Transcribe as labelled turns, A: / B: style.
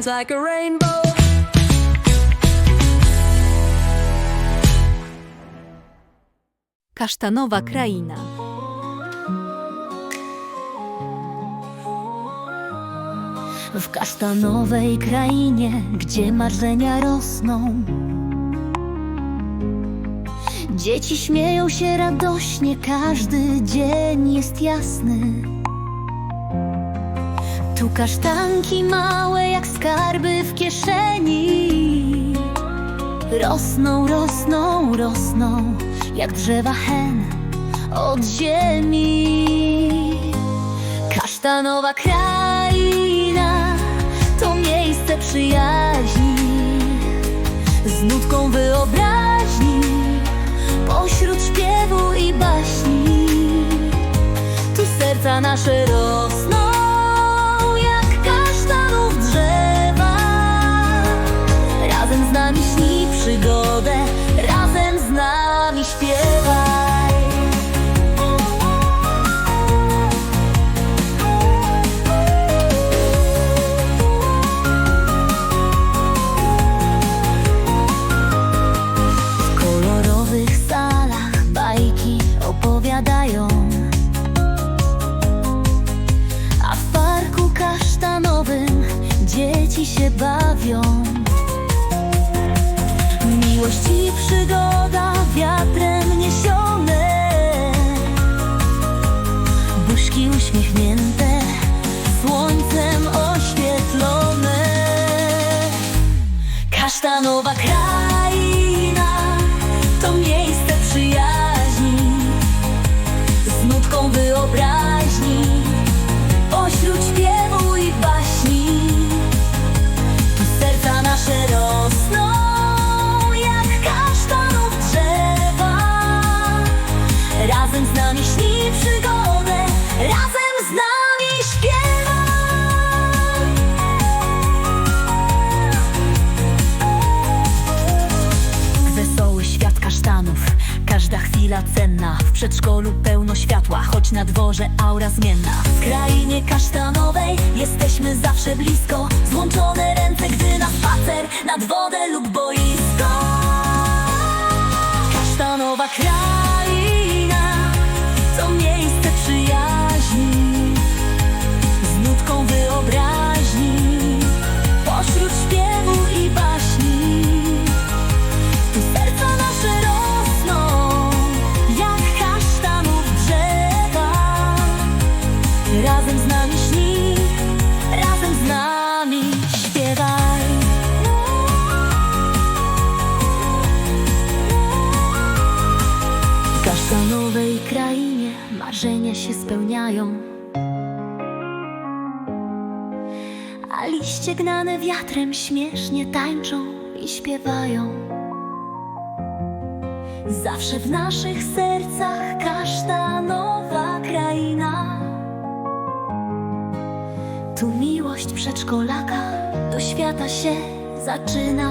A: shines like a rainbow.
B: Kasztanowa kraina.
C: W kasztanowej krainie, gdzie marzenia rosną. Dzieci śmieją się radośnie, każdy dzień jest jasny. Tu kasztanki małe jak skarby w kieszeni. Rosną, rosną, rosną, jak drzewa hen od ziemi. Kasztanowa kraina to miejsce przyjaźni z nutką wyobraźni pośród śpiewu i baśni. Tu serca nasze rosną dzieci się bawią. Miłość i przygoda wiatrem niesione. Buźki uśmiechnięte, słońcem oświetlone. Kasztanowa kraina chwila cenna. W przedszkolu pełno światła, choć na dworze aura zmienna. W krainie kasztanowej jesteśmy zawsze blisko. Złączone ręce, gdy na spacer nad wodę lub boisko. Kasztanowa kraina razem z nami śpiewaj. W kasztanowej krainie marzenia się spełniają. A liście gnane wiatrem śmiesznie tańczą i śpiewają. Zawsze w naszych sercach kasztanowa kraina. Tu miłość przedszkolaka do świata się zaczyna.